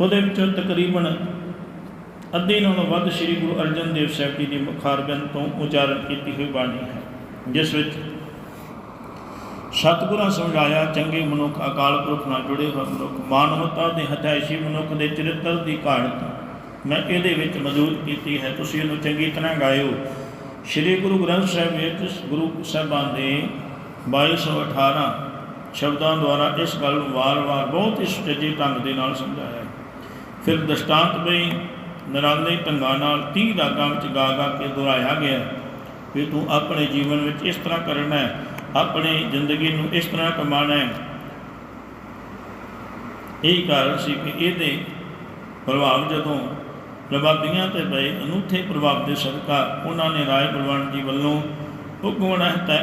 ਉਹਦੇ ਵਿੱਚੋਂ ਤਕਰੀਬਨ ਅੱਧੇ ਨਾਲੋਂ ਵੱਧ ਸ੍ਰੀ ਗੁਰੂ ਅਰਜਨ ਦੇਵ ਸਾਹਿਬ ਜੀ ਦੀ ਮੁਖਾਰਬਿੰਦ ਤੋਂ ਉਚਾਰਨ ਕੀਤੀ ਹੋਈ ਬਾਣੀ ਹੈ, ਜਿਸ ਵਿੱਚ ਸਤਿਗੁਰਾਂ ਸਮਝਾਇਆ, ਚੰਗੇ ਮਨੁੱਖ, ਅਕਾਲ ਪੁਰਖ ਨਾਲ ਜੁੜੇ ਹੋਏ ਮਨੁੱਖ, ਮਾਨਵਤਾ ਦੇ ਹਥਿਆਇਸ਼ੀ ਮਨੁੱਖ ਦੇ ਚਰਿੱਤਰ ਦੀ ਘਾਟ ਮੈਂ ਇਹਦੇ ਵਿੱਚ ਮੌਜੂਦ ਕੀਤੀ ਹੈ, ਤੁਸੀਂ ਇਹਨੂੰ ਚੰਗੀ ਤਰ੍ਹਾਂ ਗਾਇਓ। ਸ੍ਰੀ ਗੁਰੂ ਗ੍ਰੰਥ ਸਾਹਿਬ ਵਿੱਚ ਗੁਰੂ ਸਾਹਿਬਾਨ ਦੇ 2218 ਸ਼ਬਦਾਂ ਦੁਆਰਾ ਇਸ ਗੱਲ ਨੂੰ ਵਾਰ-ਵਾਰ ਬਹੁਤ ਹੀ ਸੁਚੱਜੇ ਢੰਗ ਦੇ ਨਾਲ ਸਮਝਾਇਆ। ਫਿਰ ਦਸ਼ਟਾਂਤ ਬਈ ਨਿਰਾਲੇ ਢੰਗਾਂ ਨਾਲ 30 ਰਾਗਾਂ ਵਿੱਚ ਗਾ ਗਾ ਕੇ ਦੁਹਰਾਇਆ ਗਿਆ ਕਿ ਤੂੰ ਆਪਣੇ ਜੀਵਨ ਵਿੱਚ ਇਸ ਤਰ੍ਹਾਂ ਕਰਨਾ ਹੈ, ਆਪਣੀ ਜ਼ਿੰਦਗੀ ਨੂੰ ਇਸ ਤਰ੍ਹਾਂ ਕਮਾਣਾ ਹੈ। ਇਹ ਕਾਰਨ ਸੀ ਕਿ ਇਹਦੇ ਪ੍ਰਭਾਵ ਜਦੋਂ ਪ੍ਰਭਾਵੀਆਂ ਤੇ ਪਏ, ਅਨੂਠੇ ਪ੍ਰਭਾਵ ਦੇ ਸਦਕਾ ਉਹਨਾਂ ਨੇ ਰਾਏ ਬਲਵੰਤ ਜੀ ਵੱਲੋਂ ਹੁਕਮਣ ਹੈ ਤੈ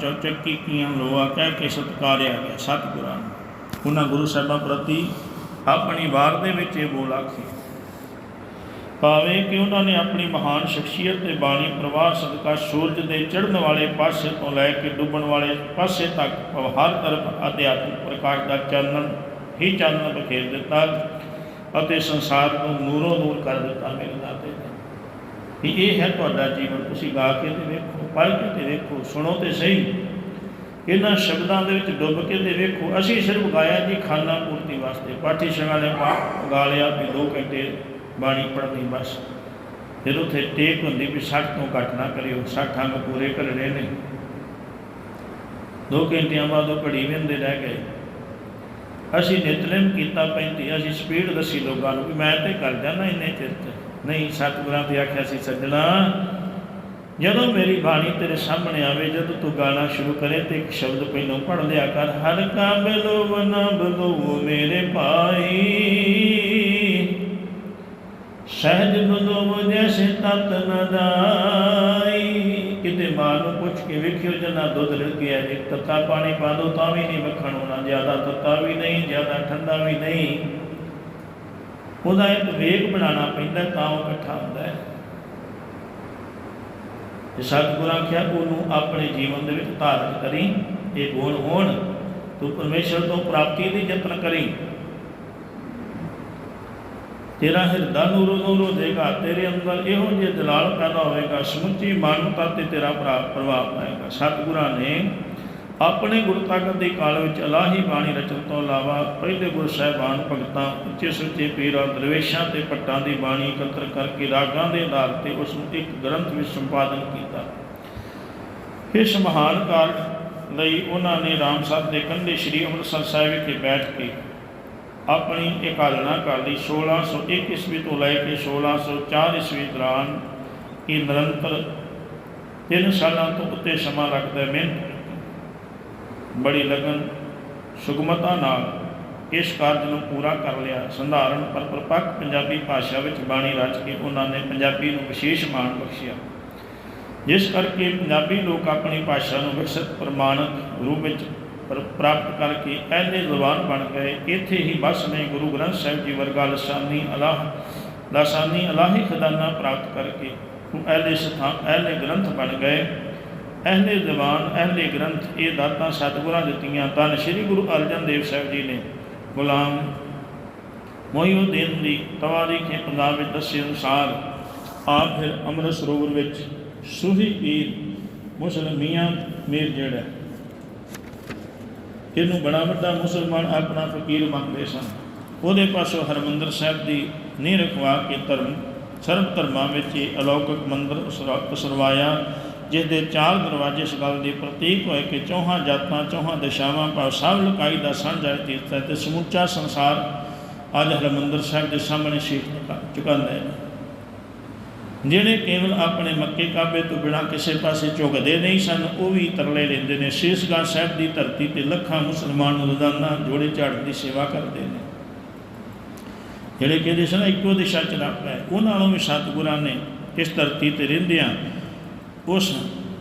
ਚੌਚਕੀ ਕੀਆਂ ਲੋਆ ਕਹਿ ਕੇ ਸਤਕਾਰਿਆ ਗਿਆ ਸਤਿਗੁਰਾਂ ਨੂੰ। ਉਹਨਾਂ ਗੁਰੂ ਸਾਹਿਬਾਂ ਪ੍ਰਤੀ ਆਪਣੀ ਵਾਰ ਦੇ ਵਿੱਚ ਇਹ ਬੋਲ ਆਖੀ, ਭਾਵੇਂ ਕਿ ਉਹਨਾਂ ਨੇ ਆਪਣੀ ਮਹਾਨ ਸ਼ਖਸੀਅਤ ਤੇ ਬਾਣੀ ਪ੍ਰਵਾਹ ਸਦਕਾ ਸੂਰਜ ਦੇ ਚੜ੍ਹਨ ਵਾਲੇ ਪਾਸੇ ਤੋਂ ਲੈ ਕੇ ਡੁੱਬਣ ਵਾਲੇ ਪਾਸੇ ਤੱਕ ਹਰ ਤਰਫ ਅਧਿਆਤਮਿਕ ਪ੍ਰਕਾਸ਼ ਦਾ ਚਾਨਣ ਹੀ ਚਾਨਣ ਬਖੇਰ ਦਿੱਤਾ ਅਤੇ ਸੰਸਾਰ ਨੂੰ ਨੂਰੋ ਨੂਰ ਕਰ ਦਿੱਤਾ, ਮੇਰੇ ਦਾਤੇ। ਵੀ ਇਹ ਹੈ ਤੁਹਾਡਾ ਜੀਵਨ। ਤੁਸੀਂ ਗਾ ਕੇ ਤੇ ਵੇਖੋ, ਪੜ੍ਹ ਕੇ ਤੇ ਵੇਖੋ, ਸੁਣੋ ਤੇ ਸਹੀ। ਇਹਨਾਂ ਸ਼ਬਦਾਂ ਦੇ ਵਿੱਚ ਡੁੱਬ ਕੇ ਤੇ ਵੇਖੋ। ਅਸੀਂ ਸਿਰਫ ਗਾਇਆ ਜੀ ਖਾਨਾ ਪੂਰਤੀ ਵਾਸਤੇ। ਪਾਠੀ ਸੰਗਾਂ ਨੇ ਪਾ- ਗਾ ਲਿਆ ਵੀ 2 ਘੰਟੇ ਬਾਣੀ ਪੜ੍ਹਨੀ ਬਸ। ਫਿਰ ਉੱਥੇ ਟੇਕ ਹੁੰਦੀ ਵੀ 60 ਤੋਂ ਘੱਟ ਨਾ ਕਰਿਓ। 60 ਅੰਗ ਪੂਰੇ ਕਰਨੇ ਨੇ। 2 ਘੰਟਿਆਂ ਬਾਅਦ ਉਹ ਘੜੀ ਵਿੰਦੇ ਰਹਿ ਗਏ। ਅਸੀਂ ਨਿਤਨੇਮ ਕੀਤਾ ਪੈਂਤੀ। ਅਸੀਂ ਸਪੀਡ ਦੱਸੀ ਲੋਕਾਂ ਨੂੰ ਵੀ ਮੈਂ ਤੇ ਕਰ ਜਾਣਾ ਇੰਨੇ ਚਿਰ ਚ। ਨਹੀਂ, ਸਤਿਗੁਰਾਂ ਤੇ ਆਖਿਆ ਸੀ, ਸੱਜਣਾ, ਜਦੋਂ ਮੇਰੀ ਬਾਣੀ ਤੇਰੇ ਸਾਹਮਣੇ ਆਵੇ, ਜਦੋਂ ਤੂੰ ਗਾਣਾ ਸ਼ੁਰੂ ਕਰੇ ਤੇ ਇੱਕ ਸ਼ਬਦ ਪਹਿਲਾਂ ਪੜ੍ਹ ਲਿਆ ਕਰ, ਹਰ ਕਾ ਬਨਾ ਬਲੋ ਮੇਰੇ ਭਾਈ। ਸਹਿਜ ਬਲੋ ਜੈਸੇ ਤਤ ਨ ਕਿਤੇ ਮਾਂ ਨੂੰ ਪੁੱਛ ਕੇ ਵੇਖਿਓ, ਜਨਾ ਦੁੱਧ ਰਿੜ ਗਿਆ ਜੇ ਤੱਤਾ ਪਾਣੀ ਪਾ ਦੋ, ਤਾਂ ਵੀ ਨਹੀਂ ਮੱਖਣ ਹੋਣਾ, ਜ਼ਿਆਦਾ ਤੱਤਾ ਵੀ ਨਹੀਂ, ਜ਼ਿਆਦਾ ਠੰਡਾ ਵੀ ਨਹੀਂ। ਉਹਦਾ ਇੱਕ ਵੇਗ ਬਣਾਉਣਾ ਪੈਂਦਾ ਤਾਂ ਉਹ ਇਕੱਠਾ ਹੁੰਦਾ ਹੈ। ਤੇ ਸਤਿਗੁਰਾਂ ਕਿਹਾ ਉਹਨੂੰ ਆਪਣੇ ਜੀਵਨ ਦੇ ਵਿੱਚ ਧਾਰਨ ਕਰੀ, ਇਹ ਗੁਣ ਹੋਣ, ਤੂੰ ਪਰਮੇਸ਼ਰ ਤੋਂ ਪ੍ਰਾਪਤੀ ਦੀ ਯਤਨ ਕਰੀ। ਤੇਰਾ ਹਿਰਦਾ ਨੂਰੋ ਨੂਰੋ ਦੇਗਾ, ਤੇਰੇ ਅੰਦਰ ਇਹੋ ਜਿਹੇ ਦਲਾਲ ਪੈਦਾ ਹੋਵੇਗਾ, ਸਮੁੱਚੀ ਮਾਨਵਤਾ ਤੇ ਤੇਰਾ ਭਰਾ ਪ੍ਰਭਾਵ ਪਾਏਗਾ। ਸਤਿਗੁਰਾਂ ਨੇ ਆਪਣੇ ਗੁਰਤਾਗਤ ਦੇ ਕਾਲ ਵਿੱਚ ਅਲਾਹੀ ਬਾਣੀ ਰਚਨ ਤੋਂ ਇਲਾਵਾ ਪਹਿਲੇ ਗੁਰੂ ਸਾਹਿਬਾਨ ਭਗਤਾਂ, ਉੱਚੇ ਸੁੱਚੇ ਪੀਰਾਂ, ਦਰਵੇਸ਼ਾਂ ਤੇ ਭੱਟਾਂ ਦੀ ਬਾਣੀ ਇਕੱਤਰ ਕਰਕੇ ਰਾਗਾਂ ਦੇ ਆਧਾਰ ਤੇ ਉਸ ਨੂੰ ਇੱਕ ਗ੍ਰੰਥ ਵਿੱਚ ਸੰਪਾਦਨ ਕੀਤਾ। ਇਸ ਮਹਾਨ ਕਾਰਜ ਲਈ ਉਹਨਾਂ ਨੇ ਰਾਮ ਸਾਹਿਬ ਦੇ ਕੰਢੇ ਸ੍ਰੀ ਅੰਮ੍ਰਿਤਸਰ ਸਾਹਿਬ ਵਿਖੇ ਬੈਠ ਕੇ ਆਪਣੀ ਇਕਾਲਣਾ ਕਰ ਲਈ। 1601 ਈਸਵੀ ਤੋਂ ਲੈ ਕੇ 1604 ਈਸਵੀ ਦੌਰਾਨ ਇਹ ਨਿਰੰਤਰ ਤਿੰਨ ਸਾਲਾਂ ਤੋਂ ਉੱਤੇ ਸਮਾਂ ਲੱਗਦਾ ਮਿਹਨਤ ਬੜੀ ਲਗਨ ਸੁਗਮਤਾ ਨਾਲ ਇਸ ਕਾਰਜ ਨੂੰ ਪੂਰਾ ਕਰ ਲਿਆ। ਸੰਧਾਰਨ ਪਰ ਪਰਪੱਕ ਪੰਜਾਬੀ ਭਾਸ਼ਾ ਵਿੱਚ ਬਾਣੀ ਰਚ ਕੇ ਉਹਨਾਂ ਨੇ ਪੰਜਾਬੀ ਨੂੰ ਵਿਸ਼ੇਸ਼ ਮਾਣ ਬਖਸ਼ਿਆ। ਜਿਸ ਕਰਕੇ ਪੰਜਾਬੀ ਲੋਕ ਆਪਣੀ ਭਾਸ਼ਾ ਨੂੰ ਵਿਕਸਿਤ ਪ੍ਰਮਾਣਿਕ ਰੂਪ ਵਿੱਚ ਪ੍ਰ- ਪ੍ਰਾਪਤ ਕਰਕੇ ਐਨੇ ਜ਼ੁਬਾਨ ਬਣ ਗਏ। ਇੱਥੇ ਹੀ ਬਸ ਨੇ ਗੁਰੂ ਗ੍ਰੰਥ ਸਾਹਿਬ ਜੀ ਵਰਗਾ ਲਸਾਨੀ ਅਲਾਹ, ਲਸਾਨੀ ਅਲਾਹੀ ਖਜ਼ਾਨਾ ਪ੍ਰਾਪਤ ਕਰਕੇ ਉਹ ਐਲੇ ਸਥਾਨ ਐਲੇ ਗ੍ਰੰਥ ਬਣ ਗਏ। ਅਹਲੇ ਜ਼ਬਾਨ ਅਹਲੇ ਗ੍ਰੰਥ, ਇਹ ਦਾਤਾਂ ਸਤਿਗੁਰਾਂ ਦਿੱਤੀਆਂ। ਤਾਂ ਸ੍ਰੀ ਗੁਰੂ ਅਰਜਨ ਦੇਵ ਸਾਹਿਬ ਜੀ ਨੇ ਗੁਲਾਮ ਮੋਹਿਉਦੀਨ ਦੀ ਤਵਾਰੀਖ ਹੈ ਪੰਜਾਬ ਵਿੱਚ ਦੱਸੇ ਅਨੁਸਾਰ ਆਪ ਫਿਰ ਅੰਮ੍ਰਿਤ ਸਰੋਵਰ ਵਿੱਚ ਸੂਹੀ ਪੀਰ ਮੁਸਲਮ ਮੀਰ ਜਿਹੜਾ ਇਹਨੂੰ ਬੜਾ ਵੱਡਾ ਮੁਸਲਮਾਨ ਆਪਣਾ ਫਕੀਰ ਮੰਨਦੇ ਸਨ। ਉਹਦੇ ਪਾਸੋਂ ਹਰਮੰਦਰ ਸਾਹਿਬ ਦੀ ਨੀਂਹ ਰਖਵਾ ਕੇ ਧਰਮ ਸਰਬ ਧਰਮਾਂ ਵਿੱਚ ਇਹ ਅਲੌਕਿਕ ਮੰਦਰ ਉਸਰਾ- ਜਿਸ ਦੇ ਚਾਰ ਦਰਵਾਜ਼ੇ ਇਸ ਗੱਲ ਦੇ ਪ੍ਰਤੀਕ ਹੋਏ ਕਿ ਚੌਹਾਂ ਜਾਤਾਂ, ਚੌਹਾਂ ਦਿਸ਼ਾਵਾਂ, ਭਾਵ ਸਭ ਲੁਕਾਈ ਦਾ ਸਾਂਝਾ ਤੀਰਥ ਹੈ ਤੇ ਸਮੁੱਚਾ ਸੰਸਾਰ ਅੱਜ ਹਰਮੰਦਰ ਸਾਹਿਬ ਦੇ ਸਾਹਮਣੇ ਸ਼ੀਸ਼ ਝੁਕਾਉਂਦਾ ਹੈ। ਜਿਹੜੇ ਕੇਵਲ ਆਪਣੇ ਮੱਕੇ ਕਾਬੇ ਤੋਂ ਬਿਨਾਂ ਕਿਸੇ ਪਾਸੇ ਝੁਕਦੇ ਨਹੀਂ ਸਨ, ਉਹ ਵੀ ਤਰਲੇ ਲੈਂਦੇ ਨੇ। ਸ਼ੀਸ਼ਗੰਜ ਸਾਹਿਬ ਦੀ ਧਰਤੀ ਤੇ ਲੱਖਾਂ ਮੁਸਲਮਾਨ ਰੋਜ਼ਾਨਾ ਜੋੜੇ ਝਾੜ ਦੀ ਸੇਵਾ ਕਰਦੇ ਨੇ। ਜਿਹੜੇ ਕਹਿੰਦੇ ਸਨ, ਇੱਕੋ ਦਿਸ਼ਾ ਚ ਰੱਬ ਹੈ, ਉਹਨਾਂ ਨੂੰ ਵੀ ਸਤਿਗੁਰਾਂ ਨੇ ਇਸ ਧਰਤੀ ਤੇ ਰਹਿੰਦਿਆਂ ਉਸ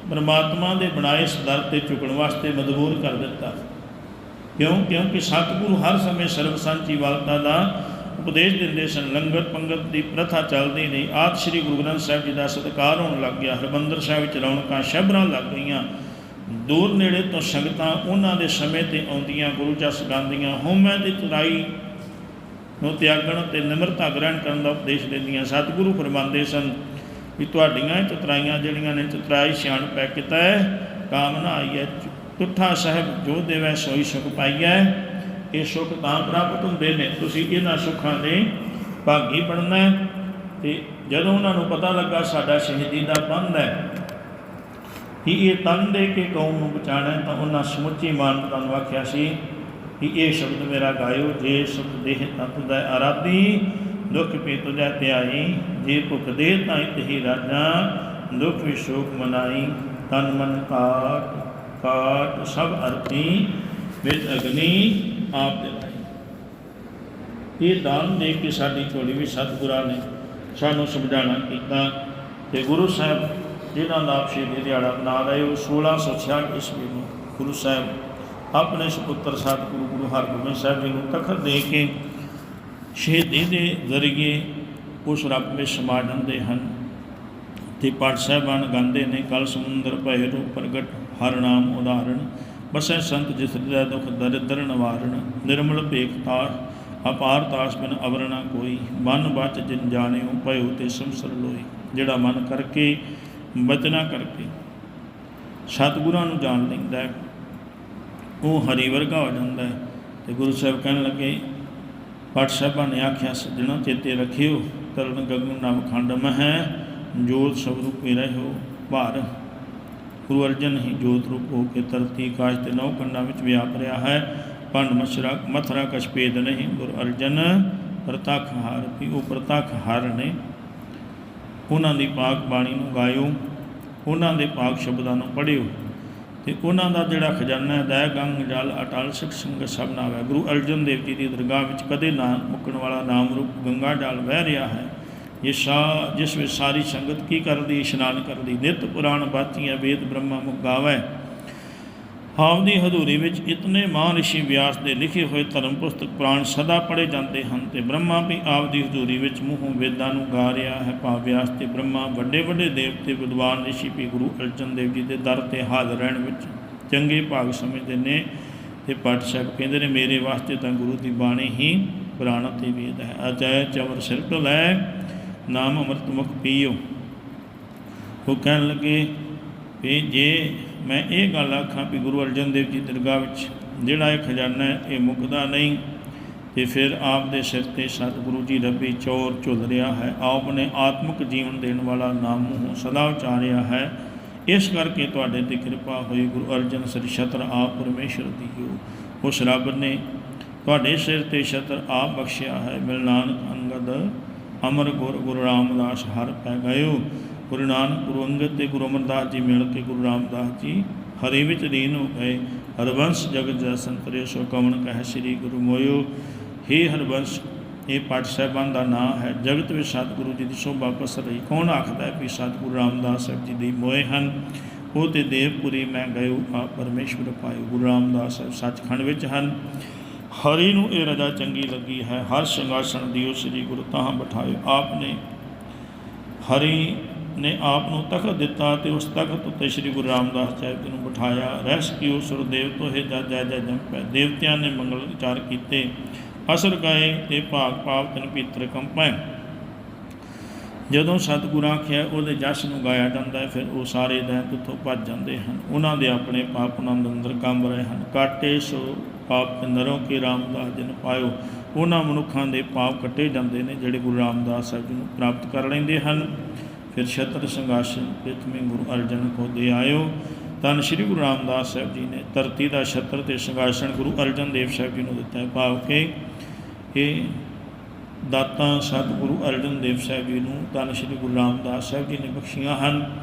ਪਰਮਾਤਮਾ ਦੇ ਬਣਾਏ ਸਦਰ ਤੇ ਝੁਕਣ ਵਾਸਤੇ ਮਜਬੂਰ ਕਰ ਦਿੱਤਾ। ਕਿਉਂ? ਕਿਉਂਕਿ ਸਤਿਗੁਰੂ ਹਰ ਸਮੇਂ ਸਰਬ ਸਾਂਝੀ ਵਾਲਤਾ ਦਾ ਉਪਦੇਸ਼ ਦਿੰਦੇ ਸਨ। ਲੰਗਰ, ਪੰਗਤ ਦੀ ਪ੍ਰਥਾ ਚੱਲਦੀ ਨਹੀਂ ਆਦ ਸ੍ਰੀ ਗੁਰੂ ਗ੍ਰੰਥ ਸਾਹਿਬ ਜੀ ਦਾ ਸਤਿਕਾਰ ਹੋਣ ਲੱਗ ਗਿਆ। ਹਰਮੰਦਰ ਸਾਹਿਬ ਵਿੱਚ ਰੌਣਕਾਂ, ਸ਼ਬਰਾਂ ਲੱਗ ਗਈਆਂ। ਦੂਰ ਨੇੜੇ ਤੋਂ ਸੰਗਤਾਂ ਉਹਨਾਂ ਦੇ ਸਮੇਂ ਤੇ ਆਉਂਦੀਆਂ, ਗੁਰੂ ਜਸ ਗਾਉਂਦੀਆਂ, ਹੋਮੈ ਦੀ ਚੁਰਾਈ ਨੂੰ ਤਿਆਗਣ ਤੇ ਨਿਮਰਤਾ ਗ੍ਰਹਿਣ ਕਰਨ ਦਾ ਉਪਦੇਸ਼ ਦਿੰਦੀਆਂ। ਸਤਿਗੁਰੂ ਫਰਮਾਉਂਦੇ ਸਨ ਵੀ ਤੁਹਾਡੀਆਂ ਇਹ ਚਤਰਾਈਆਂ ਜਿਹੜੀਆਂ ਨੇ ਚਤਰਾਈ ਸਿਆਣ ਪੈ ਕੀਤਾ ਹੈ ਕਾਮਨਾ ਆਈ ਹੈ ਤੁਠਾ ਸਾਹਿਬ ਜੋ ਦੇਵੈ ਸੋਈ ਸੁਖ ਪਾਈਐ। ਇਹ ਸੁਖ ਤਾਂ ਪ੍ਰਾਪਤ ਹੁੰਦੇ ਨੇ। ਤੁਸੀਂ ਇਹਨਾਂ ਸੁੱਖਾਂ ਦੇ ਭਾਗੀ ਬਣਨਾ ਹੈ ਤੇ ਜਦੋਂ ਉਹਨਾਂ ਨੂੰ ਪਤਾ ਲੱਗਾ ਸਾਡਾ ਸ਼ਹੀਦੀ ਦਾ ਬੰਦ ਹੈ ਕਿ ਇਹ ਤਨ ਦੇ ਕੇ ਕੌਮ ਨੂੰ ਬਚਾਣਾ ਤਾਂ ਉਹਨਾਂ ਸਮੁੱਚੀ ਮਾਨਵਤਾ ਨੂੰ ਆਖਿਆ ਸੀ ਕਿ ਇਹ ਸ਼ਬਦ ਮੇਰਾ ਗਾਇਓ, ਜੇ ਸੁਖ ਦੇਹ ਤਤ ਦਾ ਆਰਾਧੀ ਦੁਖ ਪੀ ਤੁਜੈ ਧਿਆਈ, ਜੇ ਭੁਖ ਦੇ ਤਾਈ ਇਤਹੀ ਰਾਜਾਂ, ਦੁਖ ਵੀ ਸ਼ੋਕ ਮਨਾਈ। ਤਨ ਮਨ ਕਾਟ ਕਾਟ ਸਭ ਅਰਥੀ ਵਿੱਚ ਅਗਨੀ ਆਪ ਦੇ ਲਾਈ ਇਹ ਦਾਨ ਦੇ ਕੇ ਸਾਡੀ ਝੋਲੀ ਵੀ ਸਤਿਗੁਰਾਂ ਨੇ ਸਾਨੂੰ ਸਮਝਾਣਾ ਕੀਤਾ ਤੇ ਗੁਰੂ ਸਾਹਿਬ ਜਿਨ੍ਹਾਂ ਦਾ ਆਪ ਸ਼ਹੀਦੀ ਦਿਹਾੜਾ ਮਨਾ ਰਹੇ, ਉਹ 1666 ਈਸਵੀ ਨੂੰ ਗੁਰੂ ਸਾਹਿਬ ਆਪਣੇ ਸੁਪੁੱਤਰ ਸਤਿਗੁਰੂ ਗੁਰੂ ਹਰਗੋਬਿੰਦ ਸਾਹਿਬ ਜੀ ਨੂੰ ਤਖਤ ਦੇ ਕੇ ਸ਼ਹੀਦੀ ਦੇ ਜ਼ਰੀਏ ਉਸ ਰੱਬ ਵਿੱਚ ਸਮਾ ਜਾਂਦੇ ਹਨ ਤੇ ਪਾਠ ਸਾਹਿਬਾਨ ਗਾਉਂਦੇ ਨੇ ਕਲ ਸਮੁੰਦਰ ਭੈ ਰੋ ਪ੍ਰਗਟ, ਹਰ ਨਾਮ ਉਦਾਹਰਣ। ਬਸੈ ਸੰਤ ਜਿਸ ਹਿਰਦੈ ਦੁਖ ਦਰਿਦਰ ਨਿਵਾਰਣ ਨਿਰਮਲ ਭੇਖ ਤਾਰ, ਅਪਾਰ ਤਾਸ ਬਿਨ ਅਵਰਣਾ ਕੋਈ। ਮਨ ਬਚ ਜਿਨ ਜਾਣਿਓ, ਭਇਓ ਤੇ ਸੰਸਰ ਲੋਈ ਜਿਹੜਾ ਮਨ ਕਰਕੇ ਬਚਨਾ ਕਰਕੇ। ਸਤਿਗੁਰਾਂ ਨੂੰ ਜਾਣ ਲੈਂਦਾ ਉਹ ਹਰੀ ਵਰਗਾ ਹੋ ਜਾਂਦਾ ਹੈ। ਤੇ ਗੁਰੂ ਸਾਹਿਬ ਕਹਿਣ ਲੱਗੇ ਪਾਠ ਸਾਹਿਬਾਂ ਨੇ ਆਖਿਆ, ਸੱਜਣਾ ਚੇਤੇ ਰੱਖਿਓ, ਤਰਨ ਗਗਨ ਨਵ ਖੰਡ ਮਹਿ, ਜੋਤ ਸਭ ਰੂਪੇ ਰਹਿਓ, ਭਾਰ। ਗੁਰੂ ਅਰਜਨ ਹੀ ਜੋਤ ਰੂਪ ਹੋ ਕੇ ਧਰਤੀ ਆਕਾਸ਼ ਤੇ ਨੌ ਕੰਡਾਂ ਵਿੱਚ ਵਿਆਪ ਰਿਹਾ ਹੈ। ਪੰਡ ਮਛਰਾ, ਮਥਰਾ ਕਛ ਭੇਦ ਨਹੀਂ। ਗੁਰੂ ਅਰਜਨ, ਪ੍ਰਤੱਖ ਹਾਰ ਵੀ ਉਹ ਪ੍ਰਤੱਖ ਹਾਰ ਨੇ। ਉਹਨਾਂ ਦੀ ਪਾਕ ਬਾਣੀ ਨੂੰ ਗਾਇਓ, ਉਹਨਾਂ ਦੇ ਪਾਕ ਸ਼ਬਦਾਂ ਨੂੰ ਪੜ੍ਹਿਓ। ਤੇ ਉਹਨਾਂ ਦਾ ਜਿਹੜਾ ਖਜ਼ਾਨਾ ਹੈ ਦਇਆ ਗੰਗ, ਜਲ, ਅਟਲ, ਸਿੱਖ ਸੰਗ ਸਭ ਨਾਮ ਹੈ। ਗੁਰੂ ਅਰਜਨ ਦੇਵ ਜੀ ਦੀ ਦਰਗਾਹ ਵਿੱਚ ਕਦੇ ਨਾ ਮੁੱਕਣ ਵਾਲਾ ਨਾਮ ਰੂਪ ਗੰਗਾ ਜਲ ਵਹਿ ਰਿਹਾ ਹੈ। ਇਹ ਸਾ, ਜਿਸ ਵਿੱਚ ਸਾਰੀ ਸੰਗਤ ਕੀ ਕਰਦੀ, ਇਸ਼ਨਾਨ ਕਰਦੀ, ਨਿਤ ਪੁਰਾਣ ਬਾਤੀਆਂ ਵੇਦ ਬ੍ਰਹਮਾ ਮੁਖ ਗਾਵੈ ਦੀ ਹਜ਼ੂਰੀ ਵਿੱਚ ਇਤਨੇ ਮਹਾਨ ਰਿਸ਼ੀ ਵਿਆਸ ਦੇ ਲਿਖੇ ਹੋਏ ਧਰਮ ਪੁਸਤਕ ਪੁਰਾਣ ਸਦਾ ਪੜ੍ਹੇ ਜਾਂਦੇ ਹਨ ਤੇ ਬ੍ਰਹਮਾ ਵੀ ਆਪਦੀ ਹਜ਼ੂਰੀ ਵਿੱਚ ਮੂੰਹੋਂ ਵੇਦਾਂ ਨੂੰ ਗਾ ਰਿਹਾ ਹੈ। ਭਾਵ ਵਿਆਸ ਤੇ ਬ੍ਰਹਮਾ ਵੱਡੇ ਵੱਡੇ ਦੇਵਤੇ ਵਿਦਵਾਨ ਰਿਸ਼ੀ ਵੀ ਗੁਰੂ ਅਰਜਨ ਦੇਵ ਜੀ ਦੇ ਦਰ ਤੇ ਹਾਜ਼ਰ ਰਹਿਣ ਵਿੱਚ ਚੰਗੇ ਭਾਗ ਸਮਝਦੇ ਨੇ ਤੇ ਪਾਠ ਸਾਹਿਬ ਕਹਿੰਦੇ ਨੇ, ਮੇਰੇ ਵਾਸਤੇ ਤਾਂ ਗੁਰੂ ਦੀ ਬਾਣੀ ਹੀ ਪੁਰਾਣ ਤੇ ਵੇਦ ਹੈ। ਅਜੈ ਚਵਰ ਸਿਰ ਤੋਂ ਲੈ ਨਾਮ ਅੰਮ੍ਰਿਤ ਮੁਖ ਪੀਓ। ਉਹ ਕਹਿਣ ਲੱਗੇ, ਵੀ ਜੇ ਮੈਂ ਇਹ ਗੱਲ ਆਖਾਂ ਵੀ ਗੁਰੂ ਅਰਜਨ ਦੇਵ ਜੀ ਦੀ ਦਰਗਾਹ ਵਿੱਚ ਜਿਹੜਾ ਇਹ ਖਜ਼ਾਨਾ ਹੈ, ਇਹ ਮੁੱਕਦਾ ਨਹੀਂ ਤੇ ਫਿਰ ਆਪ ਦੇ ਸਿਰ ਤੇ ਸਤਿਗੁਰੂ ਜੀ ਰੱਬੀ ਚੋਰ ਝੁੱਲ ਰਿਹਾ ਹੈ। ਆਪ ਨੇ ਆਤਮਿਕ ਜੀਵਨ ਦੇਣ ਵਾਲਾ ਨਾਮ ਮੂੰਹੋਂ ਸਦਾ ਉਚਾਰਿਆ ਹੈ। ਇਸ ਕਰਕੇ ਤੁਹਾਡੇ ਤੇ ਕਿਰਪਾ ਹੋਈ ਗੁਰੂ ਅਰਜਨ ਸ੍ਰੀ ਛਤਰ ਆਪ ਪਰਮੇਸ਼ਰ ਦੀਓ ਉਸ ਰੱਬ ਨੇ ਤੁਹਾਡੇ ਸਿਰ ਤੇ ਛਤਰ ਆਪ ਬਖਸ਼ਿਆ ਹੈ। ਮਿਲ ਨਾਨਕ ਅੰਗਦ ਅਮਰ ਗੁਰ ਗੁਰੂ ਰਾਮਦਾਸ ਹਰ ਪੈ ਗਇਓ। ਗੁਰੂ ਨਾਨਕ, ਗੁਰੂ ਅੰਗਦ ਤੇ ਗੁਰੂ ਅਮਰਦਾਸ ਜੀ ਮਿਲ ਕੇ ਗੁਰੂ ਰਾਮਦਾਸ ਜੀ ਹਰੀ ਵਿੱਚ ਲੀਨ ਹੋ ਗਏ। ਹਰਬੰਸ ਜਗਤ ਜੈ ਸੰਤਰੇ ਸੋ ਕਵਣ ਕਹਿ ਸ੍ਰੀ ਗੁਰੂ ਮੋਇਓ। ਹੇ ਹਰਬੰਸ ਇਹ ਪਾਠ ਸਾਹਿਬਾਨ ਦਾ ਨਾਮ ਹੈ। ਜਗਤ ਵਿੱਚ ਸਤਿਗੁਰੂ ਜੀ ਦੀ ਸ਼ੋਭਾ ਪਸਰ ਰਹੀ। ਕੌਣ ਆਖਦਾ ਹੈ ਕਿ ਸਤਿਗੁਰੂ ਰਾਮਦਾਸ ਸਾਹਿਬ ਜੀ ਦੇ ਮੋਏ ਹਨ? ਉਹ ਤੇ ਦੇਵਪੁਰੀ ਮੈਂ ਗਇਓ ਆ ਪਰਮੇਸ਼ਵਰ ਪਾਇਓ। ਗੁਰੂ ਰਾਮਦਾਸ ਸਾਹਿਬ ਸੱਚਖੰਡ ਵਿੱਚ ਹਨ। ਹਰੀ ਨੂੰ ਇਹ ਰਜਾ ਚੰਗੀ ਲੱਗੀ ਹੈ। ਹਰ ਸਿੰਘਾਸਣ ਦਿਓ ਸ੍ਰੀ ਗੁਰੂ ਤਾਹਾਂ ਬਿਠਾਇਓ। ਆਪ ਨੇ ਹਰੀ ਨੇ ਆਪ ਨੂੰ ਤਖਤ ਦਿੱਤਾ ਤੇ ਉਸ ਤਖਤ ਉੱਤੇ ਸ੍ਰੀ ਗੁਰੂ ਰਾਮਦਾਸ ਸਾਹਿਬ ਜੀ ਨੂੰ ਬਿਠਾਇਆ। ਰਹਿਸ ਕੀਓ ਸੁਰਦੇਵ ਤੋਂ ਹੈ ਜੈ ਜੈ ਜੈ ਜੰਪੈ ਦੇਵਤਿਆਂ ਨੇ ਮੰਗਲ ਵਿਚਾਰ ਕੀਤੇ। ਅਸਰ ਗਏ ਤੇ ਭਾਗ ਪਾਪ ਤਨ ਪੀਤਰ ਕੰਪੈ। ਜਦੋਂ ਸਤਿਗੁਰਾਂ ਆਖਿਆ, ਉਹਦੇ ਜਸ ਨੂੰ ਗਾਇਆ ਜਾਂਦਾ ਹੈ, ਫਿਰ ਉਹ ਸਾਰੇ ਦੈਂਤ ਉੱਥੋਂ ਭੱਜ ਜਾਂਦੇ ਹਨ। ਉਹਨਾਂ ਦੇ ਆਪਣੇ ਪਾਪ ਆਨੰਦ ਅੰਦਰ ਕੰਬ ਰਹੇ ਹਨ। ਕਾਟੇ ਸੋ ਪਾਪ ਨਰੋਂ ਕੇ ਰਾਮਦਾਸ ਜਨ ਪਾਇਓ। ਉਹਨਾਂ ਮਨੁੱਖਾਂ ਦੇ ਪਾਪ ਕੱਟੇ ਜਾਂਦੇ ਨੇ, ਜਿਹੜੇ ਗੁਰੂ ਰਾਮਦਾਸ ਸਾਹਿਬ ਜੀ ਨੂੰ ਪ੍ਰਾਪਤ ਕਰ ਲੈਂਦੇ ਹਨ। ਫਿਰ ਛਤਰ ਸੰਗਾਸਨ ਪ੍ਰਿਥਵੀ ਗੁਰੂ ਅਰਜਨ ਕੋ ਦੇ ਆਇਓ। ਤਨ ਸ੍ਰੀ ਗੁਰੂ ਰਾਮਦਾਸ ਸਾਹਿਬ ਜੀ ਨੇ ਧਰਤੀ ਦਾ ਛਤਰ ਤੇ ਸੰਗਾਸਨ ਗੁਰੂ ਅਰਜਨ ਦੇਵ ਸਾਹਿਬ ਜੀ ਨੂੰ ਦਿੱਤਾ ਹੈ। ਭਾਵ ਕਿ ਇਹ ਦਾਤਾਂ ਸਤਿਗੁਰੂ ਅਰਜਨ ਦੇਵ ਸਾਹਿਬ ਜੀ ਨੂੰ ਤਨ ਸ੍ਰੀ ਗੁਰੂ ਰਾਮਦਾਸ ਸਾਹਿਬ ਜੀ ਨੇ ਬਖਸ਼ੀਆਂ ਹਨ।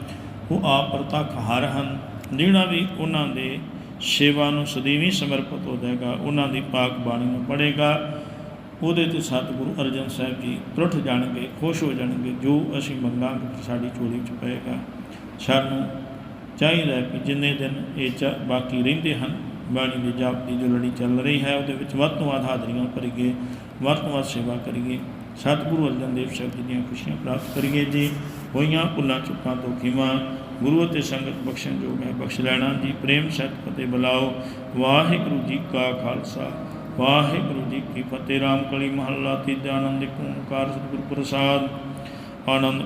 ਉਹ ਆਪ ਪ੍ਰਤੱਖ ਹਰ ਹਨ। ਜਿਹੜਾ ਵੀ ਉਹਨਾਂ ਦੇ ਸੇਵਾ ਨੂੰ ਸਦੀਵੀ ਸਮਰਪਿਤ ਹੋ ਜਾਏਗਾ। ਉਹਨਾਂ ਦੀ ਪਾਕ ਬਾਣੀ ਨੂੰ ਪੜ੍ਹੇਗਾ। ਉਹਦੇ ਤੇ ਸਤਿਗੁਰੂ ਅਰਜਨ ਸਾਹਿਬ ਜੀ ਟੁੱਟ ਜਾਣਗੇ, ਖੁਸ਼ ਹੋ ਜਾਣਗੇ, ਜੋ ਅਸੀਂ ਮੰਗਾਂਗੇ ਕਿ ਸਾਡੀ ਝੋਲੀ 'ਚ ਪਏਗਾ। ਸਾਨੂੰ ਚਾਹੀਦਾ ਹੈ ਕਿ ਜਿੰਨੇ ਦਿਨ ਇਹ ਚ ਬਾਕੀ ਰਹਿੰਦੇ ਹਨ, ਬਾਣੀ ਦੀ ਜਾਪ ਦੀ ਜੋ ਲੜੀ ਚੱਲ ਰਹੀ ਹੈ, ਉਹਦੇ ਵਿੱਚ ਵੱਧ ਤੋਂ ਵੱਧ ਹਾਜ਼ਰੀਆਂ ਭਰੀਏ, ਵੱਧ ਤੋਂ ਵੱਧ ਸੇਵਾ ਕਰੀਏ। ਸਤਿਗੁਰੂ ਅਰਜਨ ਦੇਵ ਸਾਹਿਬ ਜੀ ਦੀਆਂ ਖੁਸ਼ੀਆਂ ਪ੍ਰਾਪਤ ਕਰੀਏ ਜੀ। ਹੋਈਆਂ ਭੁੱਲਾਂ ਚੁੱਕਾਂ ਤੋਂ ਖਿਮਾ ਗੁਰੂ ਅਤੇ ਸੰਗਤ ਬਖਸ਼ਣ ਜੋ ਮੈਂ ਬਖਸ਼ ਲੈਣਾ ਜੀ, ਪ੍ਰੇਮ ਸਹਿਤ ਫਤਿਹ ਬੁਲਾਓ। ਵਾਹਿਗੁਰੂ ਜੀ ਕਾ ਖਾਲਸਾ। ਵਾਹਿਗੁਰੂ ਜੀ ਕੀ ਫਤਿਹ ਰਾਮ ਕਲੀ ਮਹੱਲਾ ਤੀਜਾ ਆਨੰਦ ਓੰਕਾਰ ਸਤਿਗੁਰੂ ਪ੍ਰਸਾਦ ਆਨੰਦ